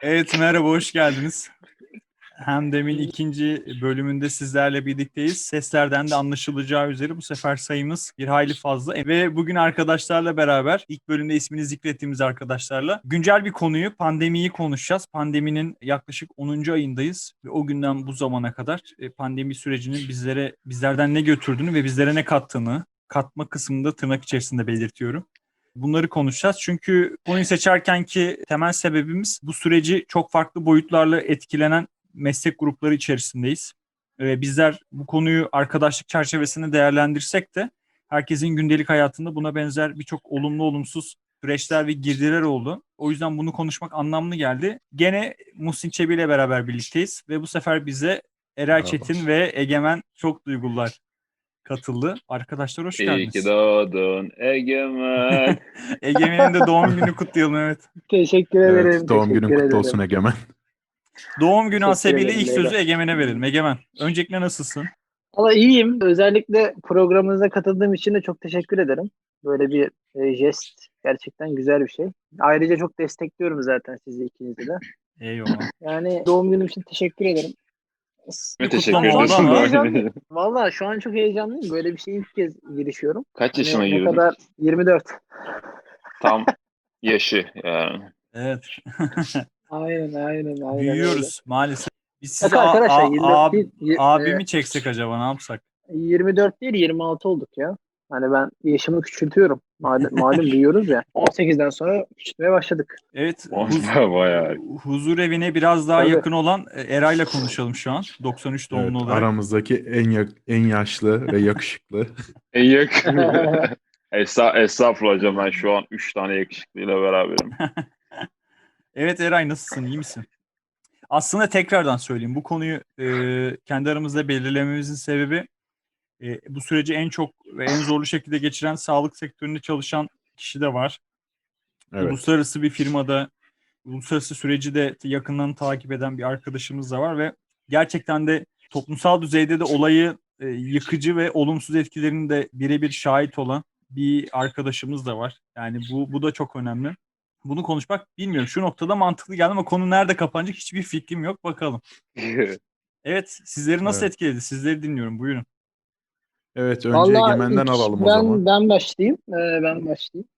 Evet merhaba hoş geldiniz. Hem demin ikinci bölümünde sizlerle birlikteyiz. Seslerden de anlaşılacağı üzere bu sefer sayımız bir hayli fazla. Ve bugün arkadaşlarla beraber ilk bölümde ismini zikrettiğimiz arkadaşlarla güncel bir konuyu pandemiyi konuşacağız. Pandeminin yaklaşık 10. ayındayız ve o günden bu zamana kadar e, pandemi sürecinin bizlere bizlerden ne götürdüğünü ve bizlere ne kattığını katma kısmında tırnak içerisinde belirtiyorum. Bunları konuşacağız. Çünkü konuyu seçerken ki temel sebebimiz bu süreci çok farklı boyutlarla etkilenen meslek grupları içerisindeyiz. Ee, bizler bu konuyu arkadaşlık çerçevesinde değerlendirsek de herkesin gündelik hayatında buna benzer birçok olumlu olumsuz süreçler ve girdiler oldu. O yüzden bunu konuşmak anlamlı geldi. Gene Muhsin Çebi ile beraber birlikteyiz ve bu sefer bize Eray. Çetin ve Egemen çok duygular katıldı. Arkadaşlar hoş İyi geldiniz. ki doğdun Egemen. Egemen'in de doğum günü kutlayalım evet. Teşekkür ederim. Evet, doğum teşekkür günün kutlu ederim. olsun Egemen. Doğum günü Teşekkür ederim, ilk sözü. Egemen'e verelim. Egemen, öncelikle nasılsın? Valla iyiyim. Özellikle programınıza katıldığım için de çok teşekkür ederim. Böyle bir e, jest gerçekten güzel bir şey. Ayrıca çok destekliyorum zaten sizi ikinizi de. Eyvallah. Yani doğum günüm için teşekkür ederim. Ne Bir teşekkür Heyecanlıyım. Valla şu an çok heyecanlıyım. Böyle bir şey ilk kez girişiyorum. Kaç yaşına Hani ne girdin? kadar 24. Tam yaşı yani. Evet. Aynen aynen aynen. öyle. Büyüyoruz maalesef. Biz size arkadaşlar a- 24 ab- değil, y- abi e, mi çeksek acaba ne yapsak? 24 değil 26 olduk ya. Hani ben yaşımı küçültüyorum. Malum, malum büyüyoruz ya. 18'den sonra küçültmeye başladık. Evet. huz- Bayağı bayağı. huzur evine biraz daha Tabii. yakın olan e, Eray'la konuşalım şu an. 93 doğumlu Evet, olarak. aramızdaki en yak- en yaşlı ve yakışıklı. En yakın. Esa, estağfurullah hocam ben şu an 3 tane yakışıklıyla beraberim. Evet Eray nasılsın? iyi misin? Aslında tekrardan söyleyeyim. Bu konuyu e, kendi aramızda belirlememizin sebebi e, bu süreci en çok ve en zorlu şekilde geçiren sağlık sektöründe çalışan kişi de var. Evet. Uluslararası bir firmada uluslararası süreci de yakından takip eden bir arkadaşımız da var ve gerçekten de toplumsal düzeyde de olayı e, yıkıcı ve olumsuz etkilerinin de birebir şahit olan bir arkadaşımız da var. Yani bu bu da çok önemli. Bunu konuşmak bilmiyorum. Şu noktada mantıklı geldi ama konu nerede kapanacak hiçbir fikrim yok. Bakalım. Evet, sizleri nasıl Evet. etkiledi? Sizleri dinliyorum. Buyurun. Evet önce Vallahi Egemen'den alalım o ben, zaman. Ben başlayayım. Ee, ben başlayayım.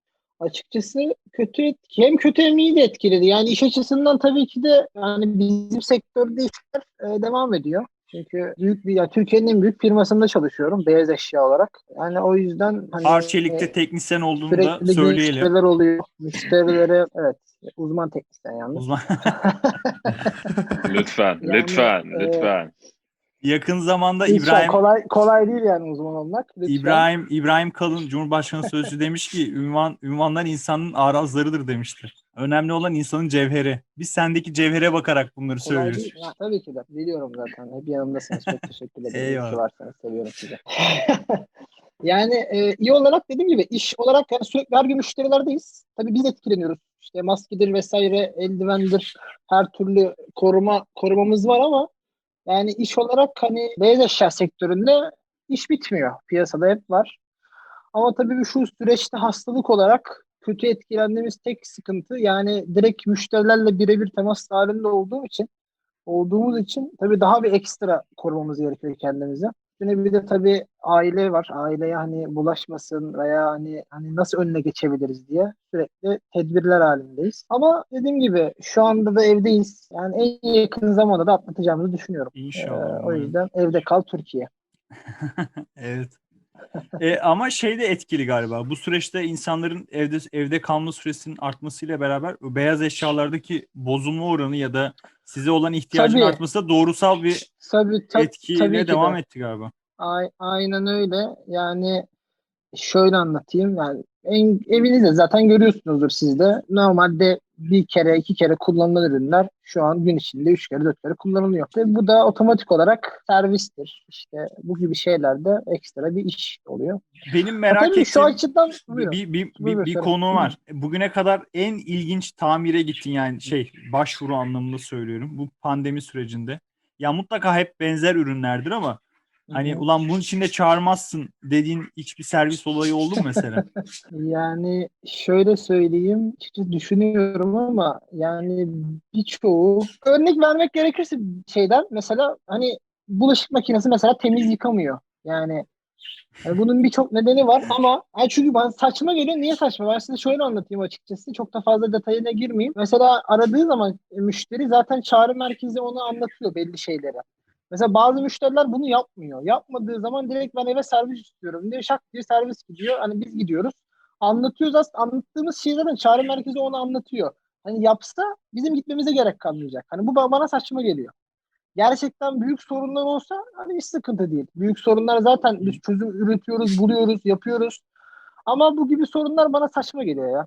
Açıkçası kötü etki, hem kötü hem iyi de etkiledi. Yani iş açısından tabii ki de yani bizim sektörde işler e, devam ediyor. Çünkü büyük bir ya Türkiye'nin en büyük firmasında çalışıyorum beyaz eşya olarak. Yani o yüzden hani Arçelik'te e, teknisyen olduğunu da sürekli söyleyelim. gelişmeler oluyor. Müşterilere evet uzman teknisyen yalnız. Uzman. lütfen, Yani, lütfen, e, lütfen. Yakın zamanda Hiç İbrahim kolay kolay değil yani uzman olmak. Lütfen. İbrahim İbrahim Kalın Cumhurbaşkanı sözcüsü demiş ki ünvan ünvanlar insanın arazlarıdır demişti. Önemli olan insanın cevheri. Biz sendeki cevhere bakarak bunları Kolay söylüyoruz. değil. Ya, tabii ki de. Biliyorum zaten. Hep yanımdasınız. Çok teşekkür ederim. Eyvallah. ki varsınız. Seviyorum sizi. yani e, iyi olarak dediğim gibi iş olarak yani sürekli her gün müşterilerdeyiz. Tabii biz etkileniyoruz. İşte maskedir vesaire, eldivendir, her türlü koruma korumamız var ama yani iş olarak hani beyaz eşya sektöründe iş bitmiyor. Piyasada hep var. Ama tabii şu süreçte hastalık olarak kötü etkilendiğimiz tek sıkıntı yani direkt müşterilerle birebir temas halinde olduğum için olduğumuz için tabii daha bir ekstra korumamız gerekiyor kendimize. Şimdi bir de tabii aile var. Aileye hani bulaşmasın veya hani hani nasıl önüne geçebiliriz diye sürekli tedbirler halindeyiz. Ama dediğim gibi şu anda da evdeyiz. Yani en yakın zamanda da atlatacağımızı düşünüyorum. İnşallah. Ee, o yüzden evde kal Türkiye. evet. E, ama şey de etkili galiba. Bu süreçte insanların evde evde kalma süresinin artmasıyla beraber beyaz eşyalardaki bozulma oranı ya da size olan ihtiyacın Tabii. artması da doğrusal bir Tabii, tab- etkiyle tabii devam de. etti galiba. A- aynen öyle. Yani şöyle anlatayım. Yani en, evinizde zaten görüyorsunuzdur siz de. Normalde bir kere iki kere kullanılan ürünler şu an gün içinde üç kere dört kere kullanılıyor. Ve bu da otomatik olarak servistir. İşte bu gibi şeylerde ekstra bir iş oluyor. Benim merak ettiğim şu açıdan bir, buyurun. bir, bir, bir, Buyurun, bir söyle. konu var. Bugüne kadar en ilginç tamire gittin yani şey başvuru anlamında söylüyorum. Bu pandemi sürecinde. Ya mutlaka hep benzer ürünlerdir ama Hani ulan bunun için de çağırmazsın dediğin hiçbir servis olayı oldu mu mesela? Yani şöyle söyleyeyim, açıkçası düşünüyorum ama yani birçoğu örnek vermek gerekirse şeyden mesela hani bulaşık makinesi mesela temiz yıkamıyor. Yani, yani bunun birçok nedeni var ama yani çünkü bana saçma geliyor. Niye saçma? Ben size şöyle anlatayım açıkçası. Çok da fazla detayına girmeyeyim. Mesela aradığı zaman müşteri zaten çağrı merkezi ona anlatıyor belli şeyleri. Mesela bazı müşteriler bunu yapmıyor. Yapmadığı zaman direkt ben eve servis istiyorum diye şak diye servis gidiyor. Hani biz gidiyoruz. Anlatıyoruz aslında anlattığımız şey zaten çağrı merkezi onu anlatıyor. Hani yapsa bizim gitmemize gerek kalmayacak. Hani bu ba- bana saçma geliyor. Gerçekten büyük sorunlar olsa hani hiç sıkıntı değil. Büyük sorunlar zaten biz çözüm üretiyoruz, buluyoruz, yapıyoruz. Ama bu gibi sorunlar bana saçma geliyor ya.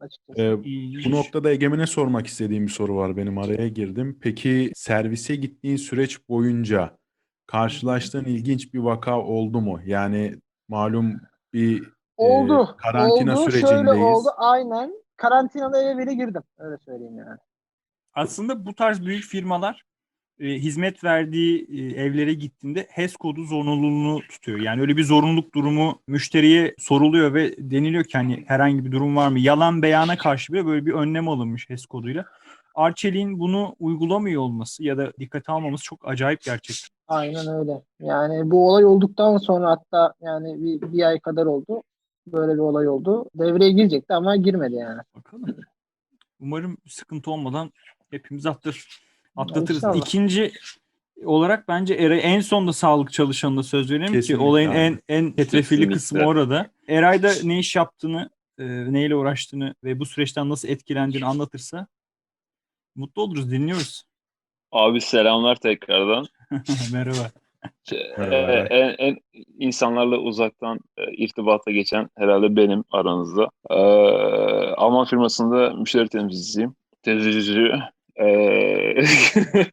Açıkçası. Ee, bu noktada Egemen'e sormak istediğim bir soru var. Benim araya girdim. Peki servise gittiğin süreç boyunca karşılaştığın ilginç bir vaka oldu mu? Yani malum bir oldu. e, karantina oldu. Şöyle sürecindeyiz. oldu. Aynen. Karantinalı eve bile girdim. Öyle söyleyeyim yani. Aslında bu tarz büyük firmalar e, hizmet verdiği e, evlere gittiğinde HES kodu zorunluluğunu tutuyor. Yani öyle bir zorunluluk durumu müşteriye soruluyor ve deniliyor ki hani herhangi bir durum var mı? Yalan beyana karşı bile böyle bir önlem alınmış HES koduyla. Arçelik'in bunu uygulamıyor olması ya da dikkate almaması çok acayip gerçekten. Aynen öyle. Yani bu olay olduktan sonra hatta yani bir, bir ay kadar oldu. Böyle bir olay oldu. Devreye girecekti ama girmedi yani. Bakalım. Umarım sıkıntı olmadan hepimiz atlatır, atlatırız. İnşallah. İkinci olarak bence Eray en sonda sağlık çalışanına söz verelim ki Kesinlikle olayın abi. en en Kesinlikle. kısmı orada. Eray'da ne iş yaptığını, e, neyle uğraştığını ve bu süreçten nasıl etkilendiğini anlatırsa mutlu oluruz, dinliyoruz. Abi selamlar tekrardan. Merhaba. Merhaba. Ee, en, en insanlarla uzaktan e, irtibata geçen herhalde benim aranızda. Ee, Alman firmasında müşteri temsilcisiyim. Temsilci. Ee,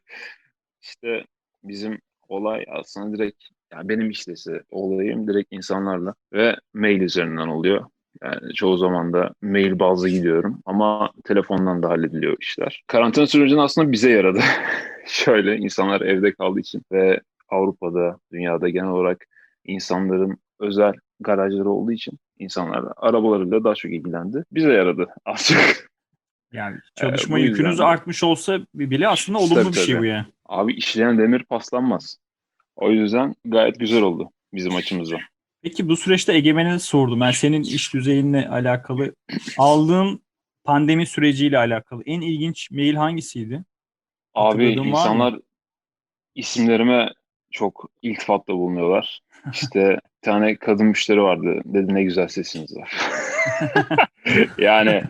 işte bizim olay aslında direkt yani benim işlesi olayım direkt insanlarla ve mail üzerinden oluyor. Yani çoğu zaman da mail bazlı gidiyorum ama telefondan da hallediliyor işler. Karantina sürecinde aslında bize yaradı. Şöyle insanlar evde kaldığı için ve Avrupa'da, dünyada genel olarak insanların özel garajları olduğu için insanlar arabalarıyla daha çok ilgilendi. Bize yaradı az çok. Yani çalışma bu yüzden yükünüz de- artmış olsa bile aslında olumlu Tabii, bir şey tabii. bu yani. Abi işleyen demir paslanmaz. O yüzden gayet güzel oldu bizim açımızdan. Peki bu süreçte Egemen'e sordum. Ben senin iş düzeyinle alakalı aldığın pandemi süreciyle alakalı en ilginç mail hangisiydi? Abi insanlar isimlerime çok iltifatta bulunuyorlar. İşte bir tane kadın müşteri vardı. Dedi ne güzel sesiniz var. yani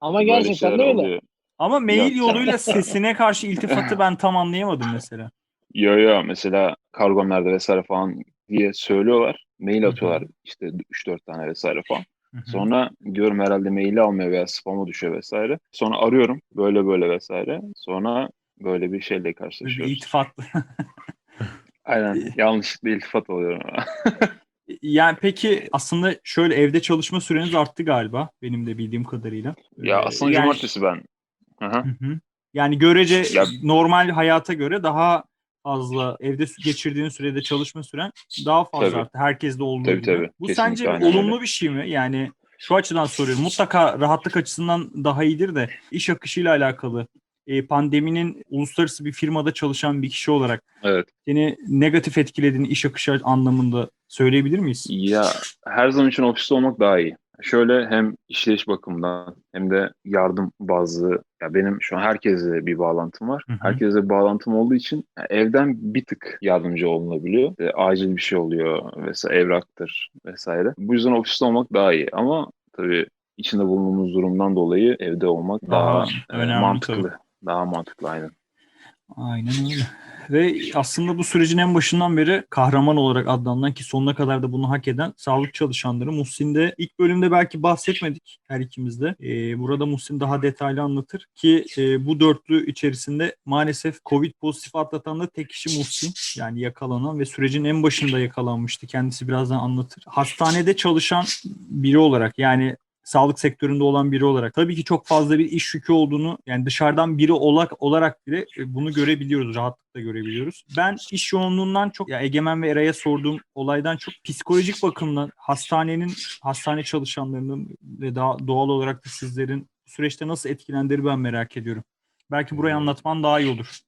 Ama böyle gerçekten şeyler de öyle. oluyor. Ama mail Yok, yoluyla sesine karşı iltifatı ben tam anlayamadım mesela. Yo yo mesela kargo nerede vesaire falan diye söylüyorlar. Mail Hı hı. atıyorlar işte 3-4 tane vesaire falan. Hı hı. Sonra diyorum herhalde maili almıyor veya spam'a düşüyor vesaire. Sonra arıyorum böyle böyle vesaire. Sonra böyle bir şeyle bir karşılaşıyoruz. iltifatlı. Aynen yanlışlıkla iltifat alıyorum. yani peki aslında şöyle evde çalışma süreniz arttı galiba benim de bildiğim kadarıyla. ya Ee, aslında yani- cumartesi ben. Hı hı. Hı hı. Yani görece Ya- normal hayata göre daha fazla evde geçirdiğin sürede çalışma süren daha fazla Tabii. arttı. Herkeste olduğu Tabii, gibi. tabii. Bu Kesinlikle sence aynen öyle. olumlu bir şey mi? Yani şu açıdan soruyorum. Mutlaka rahatlık açısından daha iyidir de iş akışıyla alakalı e, pandeminin uluslararası bir firmada çalışan bir kişi olarak Evet. seni negatif etkilediğini iş akışı anlamında söyleyebilir miyiz? Ya her zaman için ofiste olmak daha iyi. Şöyle hem işleyiş bakımından hem de yardım bazlı. Ya benim şu an herkesle bir bağlantım var. Hı hı. Herkesle bir bağlantım olduğu için evden bir tık yardımcı olunabiliyor. E, acil bir şey oluyor vesaire evraktır vesaire. Bu yüzden ofiste olmak daha iyi ama tabii içinde bulunduğumuz durumdan dolayı evde olmak Daha daha, e, önemli mantıklı. tabii. Daha mantıklı aynen. Aynen öyle. Ve aslında bu sürecin en başından beri kahraman olarak adlandırılan ki sonuna kadar da bunu hak eden sağlık çalışanları. Muhsin'de ilk bölümde belki bahsetmedik her ikimiz de. Ee, burada Muhsin daha detaylı anlatır ki e, bu dörtlü içerisinde maalesef Covid pozitif atlatan da tek kişi Muhsin. Yani yakalanan ve sürecin en başında yakalanmıştı. Kendisi birazdan anlatır. Hastanede çalışan biri olarak yani sağlık sektöründe olan biri olarak tabii ki çok fazla bir iş yükü olduğunu yani dışarıdan biri olarak olarak bile e, bunu görebiliyoruz, rahatlıkla görebiliyoruz. Ben iş yoğunluğundan çok ya Egemen ve Eray'a sorduğum olaydan çok psikolojik bakımdan hastanenin hastane çalışanlarının ve daha doğal olarak da sizlerin süreçte nasıl etkilendiğini ben merak ediyorum. Belki burayı anlatman daha iyi olur.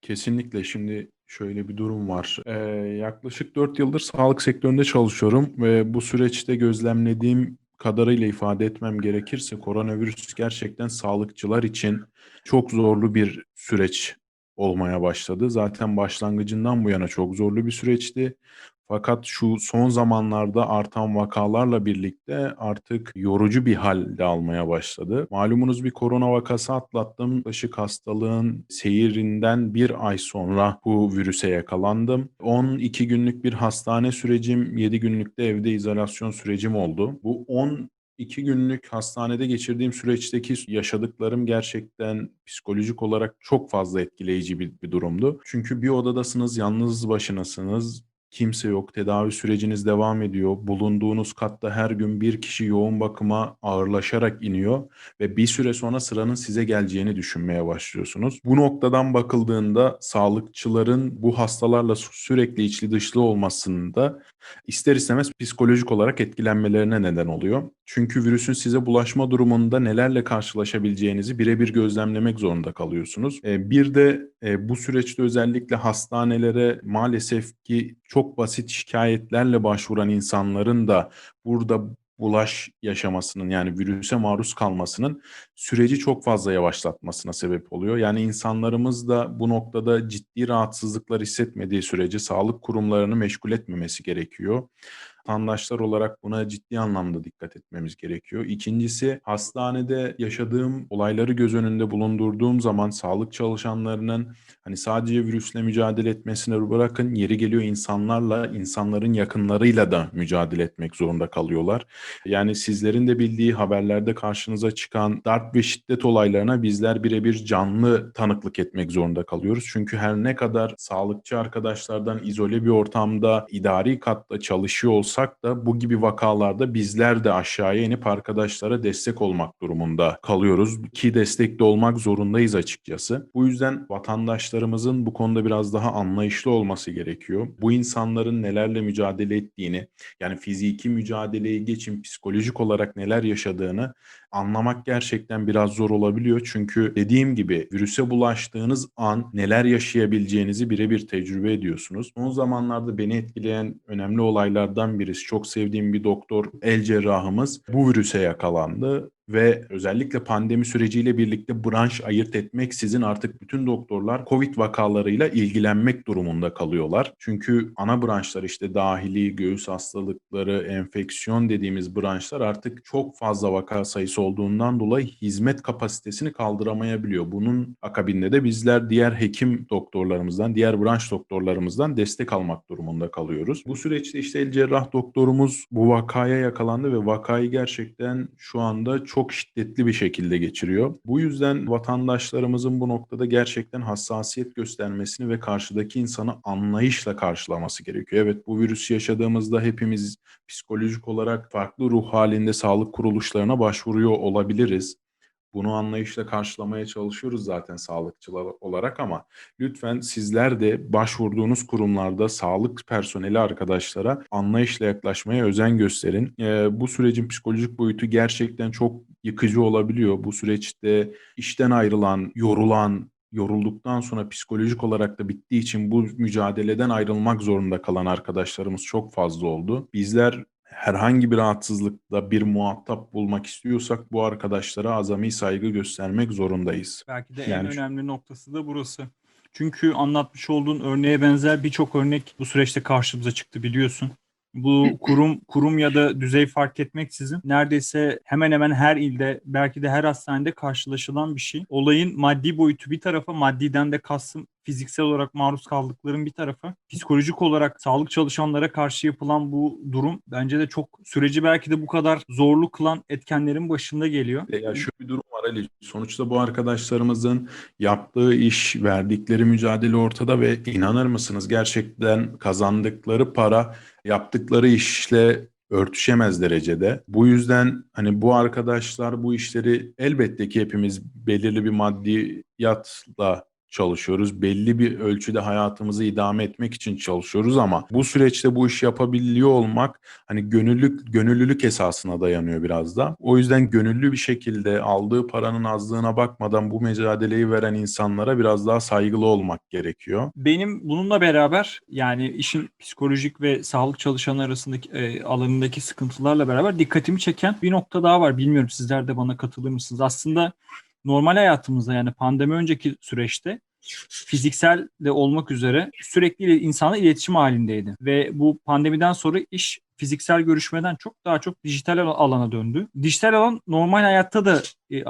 Kesinlikle şimdi şöyle bir durum var. Ee, yaklaşık 4 yıldır sağlık sektöründe çalışıyorum ve bu süreçte gözlemlediğim kadarıyla ifade etmem gerekirse koronavirüs gerçekten sağlıkçılar için çok zorlu bir süreç olmaya başladı. Zaten başlangıcından bu yana çok zorlu bir süreçti. Fakat şu son zamanlarda artan vakalarla birlikte artık yorucu bir halde almaya başladı. Malumunuz bir korona vakası atlattım. Yaklaşık hastalığın seyirinden bir ay sonra bu virüse yakalandım. 12 günlük bir hastane sürecim, 7 günlük de evde izolasyon sürecim oldu. Bu 10 İki günlük hastanede geçirdiğim süreçteki yaşadıklarım gerçekten psikolojik olarak çok fazla etkileyici bir, bir durumdu. Çünkü bir odadasınız, yalnız başınasınız. Kimse yok. Tedavi süreciniz devam ediyor. Bulunduğunuz katta her gün bir kişi yoğun bakıma ağırlaşarak iniyor ve bir süre sonra sıranın size geleceğini düşünmeye başlıyorsunuz. Bu noktadan bakıldığında sağlıkçıların bu hastalarla sürekli içli dışlı olmasında ister istemez psikolojik olarak etkilenmelerine neden oluyor. Çünkü virüsün size bulaşma durumunda nelerle karşılaşabileceğinizi birebir gözlemlemek zorunda kalıyorsunuz. E, Bir de e, bu süreçte özellikle hastanelere maalesef ki çok basit şikayetlerle başvuran insanların da burada bulaş yaşamasının yani virüse maruz kalmasının süreci çok fazla yavaşlatmasına sebep oluyor. Yani insanlarımız da bu noktada ciddi rahatsızlıklar hissetmediği sürece sağlık kurumlarını meşgul etmemesi gerekiyor. Vatandaşlar olarak buna ciddi anlamda dikkat etmemiz gerekiyor. İkincisi hastanede yaşadığım olayları göz önünde bulundurduğum zaman sağlık çalışanlarının hani sadece virüsle mücadele etmesine bırakın yeri geliyor insanlarla, insanların yakınlarıyla da mücadele etmek zorunda kalıyorlar. Yani sizlerin de bildiği haberlerde karşınıza çıkan darp ve şiddet olaylarına bizler birebir canlı tanıklık etmek zorunda kalıyoruz. Çünkü her ne kadar sağlıkçı arkadaşlardan izole bir ortamda idari katta çalışıyor olsak da bu gibi vakalarda bizler de aşağıya inip arkadaşlara destek olmak durumunda kalıyoruz ki destekli olmak zorundayız açıkçası. Bu yüzden vatandaşlarımızın bu konuda biraz daha anlayışlı olması gerekiyor. Bu insanların nelerle mücadele ettiğini yani fiziki mücadeleyi geçin psikolojik olarak neler yaşadığını anlamak gerçekten biraz zor olabiliyor. Çünkü dediğim gibi virüse bulaştığınız an neler yaşayabileceğinizi birebir tecrübe ediyorsunuz. Son zamanlarda beni etkileyen önemli olaylardan birisi çok sevdiğim bir doktor el cerrahımız bu virüse yakalandı ve özellikle pandemi süreciyle birlikte branş ayırt etmeksizin artık bütün doktorlar COVID vakalarıyla ilgilenmek durumunda kalıyorlar. Çünkü ana branşlar işte dahili, göğüs hastalıkları, enfeksiyon dediğimiz branşlar artık çok fazla vaka sayısı olduğundan dolayı hizmet kapasitesini kaldıramayabiliyor. Bunun akabinde de bizler diğer hekim doktorlarımızdan, diğer branş doktorlarımızdan destek almak durumunda kalıyoruz. Bu süreçte işte el cerrah doktorumuz bu vakaya yakalandı ve vakayı gerçekten şu anda çok şiddetli bir şekilde geçiriyor. Bu yüzden vatandaşlarımızın bu noktada gerçekten hassasiyet göstermesini ve karşıdaki insanı anlayışla karşılaması gerekiyor. Evet bu virüsü yaşadığımızda hepimiz psikolojik olarak farklı ruh halinde sağlık kuruluşlarına başvuruyor olabiliriz. Bunu anlayışla karşılamaya çalışıyoruz zaten sağlıkçılar olarak ama lütfen sizler de başvurduğunuz kurumlarda sağlık personeli arkadaşlara anlayışla yaklaşmaya özen gösterin. Ee, bu sürecin psikolojik boyutu gerçekten çok yıkıcı olabiliyor. Bu süreçte işten ayrılan, yorulan, yorulduktan sonra psikolojik olarak da bittiği için bu mücadeleden ayrılmak zorunda kalan arkadaşlarımız çok fazla oldu. Bizler herhangi bir rahatsızlıkta bir muhatap bulmak istiyorsak bu arkadaşlara azami saygı göstermek zorundayız. Belki de Yani en önemli noktası da burası. Çünkü anlatmış olduğun örneğe benzer birçok örnek bu süreçte karşımıza çıktı biliyorsun. Bu kurum kurum ya da düzey fark etmeksizin neredeyse hemen hemen her ilde belki de her hastanede karşılaşılan bir şey. Olayın maddi boyutu bir tarafa, maddiden de kastım fiziksel olarak maruz kaldıkların bir tarafa, psikolojik olarak sağlık çalışanlara karşı yapılan bu durum bence de çok süreci belki de bu kadar zorlu kılan etkenlerin başında geliyor. E Ya şu bir durum var Ali. Sonuçta bu arkadaşlarımızın yaptığı iş, verdikleri mücadele ortada ve inanır mısınız gerçekten kazandıkları para yaptıkları işle örtüşemez derecede. Bu yüzden hani bu arkadaşlar bu işleri elbette ki hepimiz belirli bir maddiyatla çalışıyoruz. Belli bir ölçüde hayatımızı idame etmek için çalışıyoruz ama bu süreçte bu işi yapabiliyor olmak hani gönüllülük gönüllülük esasına dayanıyor biraz da. O yüzden gönüllü bir şekilde aldığı paranın azlığına bakmadan bu mücadeleyi veren insanlara biraz daha saygılı olmak gerekiyor. Benim bununla beraber yani işin psikolojik ve sağlık çalışanı arasındaki e, alanındaki sıkıntılarla beraber dikkatimi çeken bir nokta daha var. Bilmiyorum sizler de bana katılır mısınız? Aslında normal hayatımızda yani pandemi önceki süreçte fiziksel de olmak üzere sürekli insanla iletişim halindeydi. Ve bu pandemiden sonra iş fiziksel görüşmeden çok daha çok dijital al- alana döndü. Dijital alan normal hayatta da e,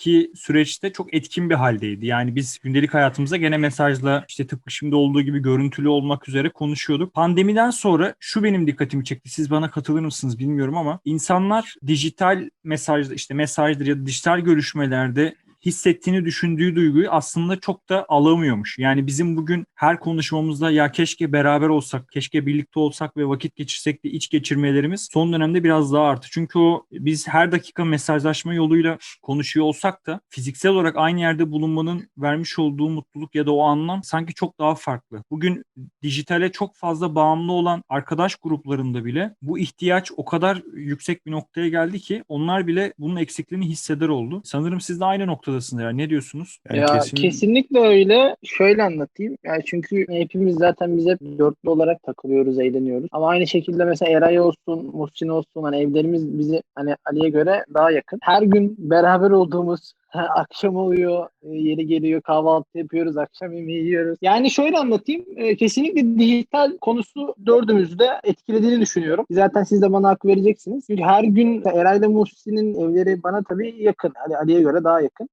aramızdaki süreçte çok etkin bir haldeydi. Yani biz gündelik hayatımızda gene mesajla işte tıpkı şimdi olduğu gibi görüntülü olmak üzere konuşuyorduk. Pandemiden sonra şu benim dikkatimi çekti. Siz bana katılır mısınız bilmiyorum ama insanlar dijital mesajda işte mesajdır ya da dijital görüşmelerde hissettiğini düşündüğü duyguyu aslında çok da alamıyormuş. Yani bizim bugün her konuşmamızda ya keşke beraber olsak, keşke birlikte olsak ve vakit geçirsek de iç geçirmelerimiz son dönemde biraz daha arttı. Çünkü o biz her dakika mesajlaşma yoluyla konuşuyor olsak da fiziksel olarak aynı yerde bulunmanın vermiş olduğu mutluluk ya da o anlam sanki çok daha farklı. Bugün dijitale çok fazla bağımlı olan arkadaş gruplarında bile bu ihtiyaç o kadar yüksek bir noktaya geldi ki onlar bile bunun eksikliğini hisseder oldu. Sanırım siz de aynı noktadasınız. Yani ne diyorsunuz? Yani ya kesin- kesinlikle öyle. Şöyle anlatayım. Yani çünkü hepimiz zaten biz hep dörtlü olarak takılıyoruz, eğleniyoruz. Ama aynı şekilde mesela Eray olsun, Muhsin olsun hani evlerimiz bizi hani Ali'ye göre daha yakın. Her gün beraber olduğumuz akşam oluyor, e, yeri geliyor kahvaltı yapıyoruz, akşam yemeği yiyoruz. Yani şöyle anlatayım. e, Kesinlikle dijital konusu dördümüzü de etkilediğini düşünüyorum. Zaten siz de bana hak vereceksiniz. Çünkü her gün Eray'la Muhsin'in evleri bana tabii yakın. Ali, Ali'ye göre daha yakın.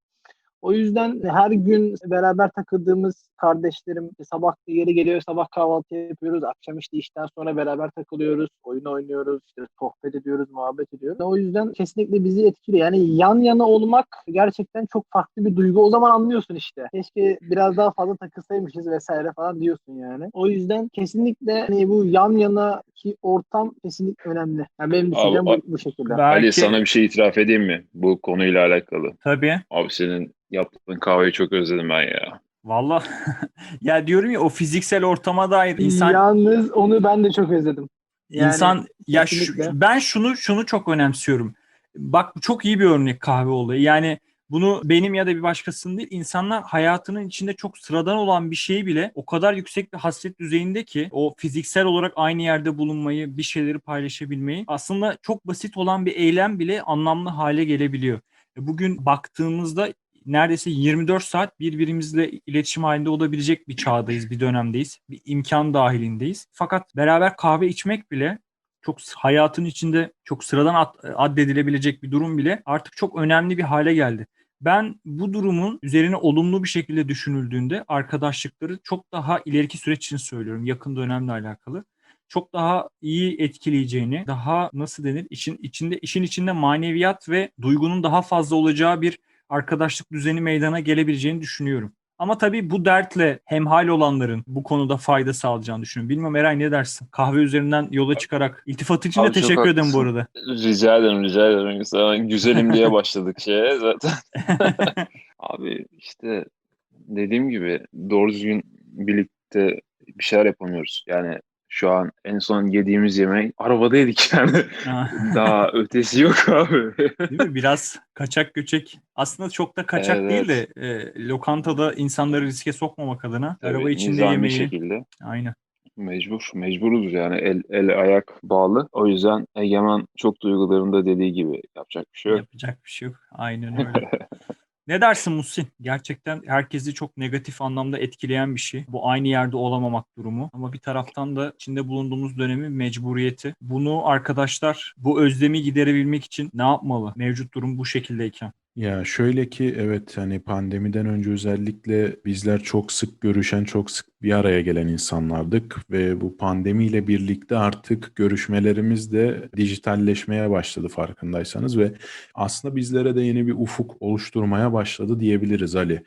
O yüzden her gün beraber takıldığımız kardeşlerim sabah yeri geliyor sabah kahvaltı yapıyoruz. Akşam işte işten sonra beraber takılıyoruz. Oyun oynuyoruz. işte sohbet ediyoruz, muhabbet ediyoruz. O yüzden kesinlikle bizi etkiliyor. Yani yan yana olmak gerçekten çok farklı bir duygu. O zaman anlıyorsun işte. Keşke biraz daha fazla takılsaymışız vesaire falan diyorsun yani. O yüzden kesinlikle hani bu yan yana ki ortam kesinlikle önemli. Yani benim düşüncem Abi, bu, bu şekilde. Belki, Ali sana bir şey itiraf edeyim mi? Bu konuyla alakalı. Tabii. Abi senin yaptığın kahveyi çok özledim ben ya. Valla ya diyorum ya o fiziksel ortama dair insan Yalnız onu ben de çok özledim. Yani İnsan ya şu- kesinlikle. ben şunu şunu çok önemsiyorum. Bak bu çok iyi bir örnek kahve olayı. Yani bunu benim ya da bir başkasının değil insanlar hayatının içinde çok sıradan olan bir şeyi bile o kadar yüksek bir hasret düzeyinde ki o fiziksel olarak aynı yerde bulunmayı, bir şeyleri paylaşabilmeyi aslında çok basit olan bir eylem bile anlamlı hale gelebiliyor. E, Bugün baktığımızda neredeyse 24 saat birbirimizle iletişim halinde olabilecek bir çağdayız, bir dönemdeyiz. Bir imkan dahilindeyiz. Fakat beraber kahve içmek bile çok hayatın içinde çok sıradan ad- addedilebilecek bir durum bile artık çok önemli bir hale geldi. Ben bu durumun üzerine olumlu bir şekilde düşünüldüğünde arkadaşlıkları çok daha ileriki süreç için söylüyorum. Yakın dönemle alakalı. Çok daha iyi etkileyeceğini, daha nasıl denir? işin içinde işin içinde maneviyat ve duygunun daha fazla olacağı bir arkadaşlık düzeni meydana gelebileceğini düşünüyorum. Ama tabii bu dertle hemhal olanların bu konuda fayda sağlayacağını düşünüyorum. Bilmem Eray ne dersin? Kahve üzerinden yola çıkarak. İltifatın için de Abi teşekkür ederim bu arada. Rica ederim, rica ederim. Sana güzelim diye başladık şeye zaten. Abi işte dediğim gibi doğru düzgün birlikte bir şeyler yapamıyoruz. Yani şu an en son yediğimiz yemeği arabada yedik yani. Ha, Daha ötesi yok abi. Değil mi? Biraz kaçak göçek. Aslında çok da kaçak Evet, değil de e, lokantada insanları riske sokmamak adına araba Tabii, içinde nizami yemeği. şekilde. Aynen. Mecbur, mecburuz yani el, el ayak bağlı. O yüzden Egemen çok duygularında dediği gibi yapacak bir şey yok. Yapacak bir şey yok. Aynen öyle. Ne dersin Muhsin? Gerçekten herkesi çok negatif anlamda etkileyen bir şey. Bu aynı yerde olamamak durumu. Ama bir taraftan da içinde bulunduğumuz dönemin mecburiyeti. Bunu arkadaşlar bu özlemi giderebilmek için ne yapmalı? Mevcut durum bu şekildeyken. Ya şöyle ki evet hani pandemiden önce özellikle bizler çok sık görüşen, çok sık bir araya gelen insanlardık ve bu pandemiyle birlikte artık görüşmelerimiz de dijitalleşmeye başladı farkındaysanız ve aslında bizlere de yeni bir ufuk oluşturmaya başladı diyebiliriz Ali.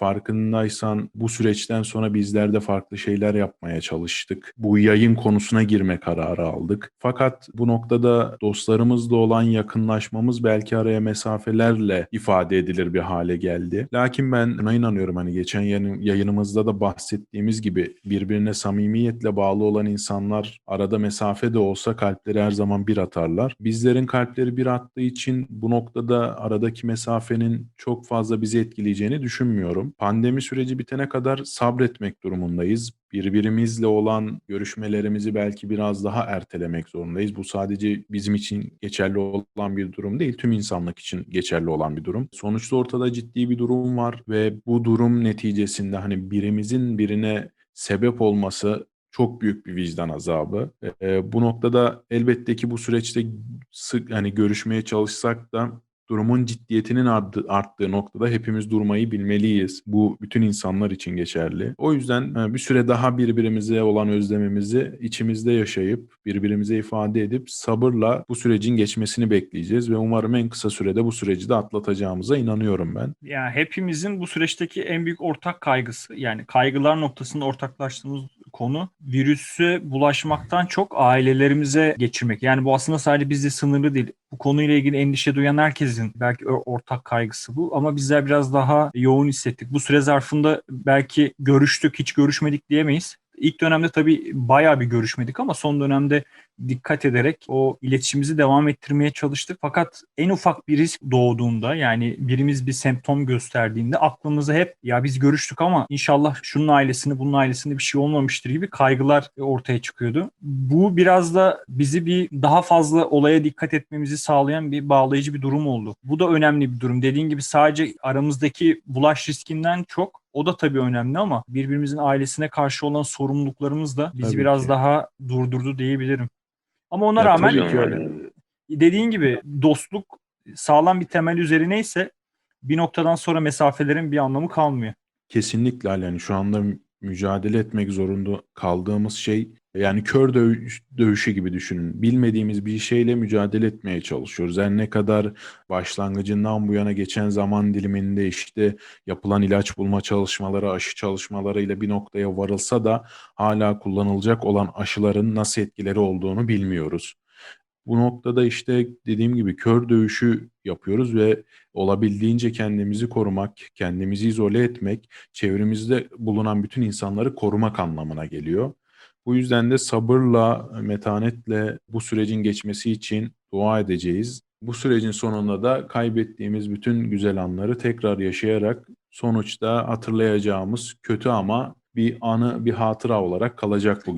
Farkındaysan bu süreçten sonra bizler de farklı şeyler yapmaya çalıştık. Bu yayın konusuna girme kararı aldık. Fakat bu noktada dostlarımızla olan yakınlaşmamız belki araya mesafelerle ifade edilir bir hale geldi. Lakin ben buna inanıyorum hani geçen yayın- yayınımızda da bahsettiğimiz gibi birbirine samimiyetle bağlı olan insanlar arada mesafe de olsa kalpleri her zaman bir atarlar. Bizlerin kalpleri bir attığı için bu noktada aradaki mesafenin çok fazla bizi etkileyeceğini düşünmüyorum. Pandemi süreci bitene kadar sabretmek durumundayız. Birbirimizle olan görüşmelerimizi belki biraz daha ertelemek zorundayız. Bu sadece bizim için geçerli olan bir durum değil, tüm insanlık için geçerli olan bir durum. Sonuçta ortada ciddi bir durum var ve bu durum neticesinde hani birimizin birine sebep olması çok büyük bir vicdan azabı. Ee, bu noktada elbette ki bu süreçte sık hani görüşmeye çalışsak da durumun ciddiyetinin arttığı, noktada hepimiz durmayı bilmeliyiz. Bu bütün insanlar için geçerli. O yüzden e, bir süre daha birbirimize olan özlemimizi içimizde yaşayıp birbirimize ifade edip sabırla bu sürecin geçmesini bekleyeceğiz ve umarım en kısa sürede bu süreci de atlatacağımıza inanıyorum ben. Yani hepimizin bu süreçteki en büyük ortak kaygısı yani kaygılar noktasında ortaklaştığımız konu virüse bulaşmaktan çok ailelerimize geçirmek. Yani bu aslında sadece bizde sınırlı değil. Bu konuyla ilgili endişe duyan herkesin belki ortak kaygısı bu ama bizler biraz daha yoğun hissettik. Bu süre zarfında belki görüştük, hiç görüşmedik diyemeyiz. İlk dönemde tabii bayağı bir görüşmedik ama son dönemde dikkat ederek o iletişimimizi devam ettirmeye çalıştık. Fakat en ufak bir risk doğduğunda yani birimiz bir semptom gösterdiğinde aklımıza hep ya biz görüştük ama inşallah şunun ailesini bunun ailesinde bir şey olmamıştır gibi kaygılar ortaya çıkıyordu. Bu biraz da bizi bir daha fazla olaya dikkat etmemizi sağlayan bir bağlayıcı bir durum oldu. Bu da önemli bir durum. Dediğin gibi sadece aramızdaki bulaş riskinden çok o da tabii önemli ama birbirimizin ailesine karşı olan sorumluluklarımız da bizi Tabii biraz ki. daha durdurdu diyebilirim. Ama ona Ya rağmen tabii ki öyle. e, dediğin gibi dostluk sağlam bir temel üzerineyse bir noktadan sonra mesafelerin bir anlamı kalmıyor. Kesinlikle. Yani şu anda mü- mücadele etmek zorunda kaldığımız şey yani kör dövüş, dövüşü gibi düşünün. Bilmediğimiz bir şeyle mücadele etmeye çalışıyoruz. Her ne kadar başlangıcından bu yana geçen zaman diliminde işte yapılan ilaç bulma çalışmaları, aşı çalışmalarıyla bir noktaya varılsa da hala kullanılacak olan aşıların nasıl etkileri olduğunu bilmiyoruz. Bu noktada işte dediğim gibi kör dövüşü yapıyoruz ve olabildiğince kendimizi korumak, kendimizi izole etmek, çevremizde bulunan bütün insanları korumak anlamına geliyor. Bu yüzden de sabırla, metanetle bu sürecin geçmesi için dua edeceğiz. Bu sürecin sonunda da kaybettiğimiz bütün güzel anları tekrar yaşayarak sonuçta hatırlayacağımız kötü ama bir anı, bir hatıra olarak kalacak bu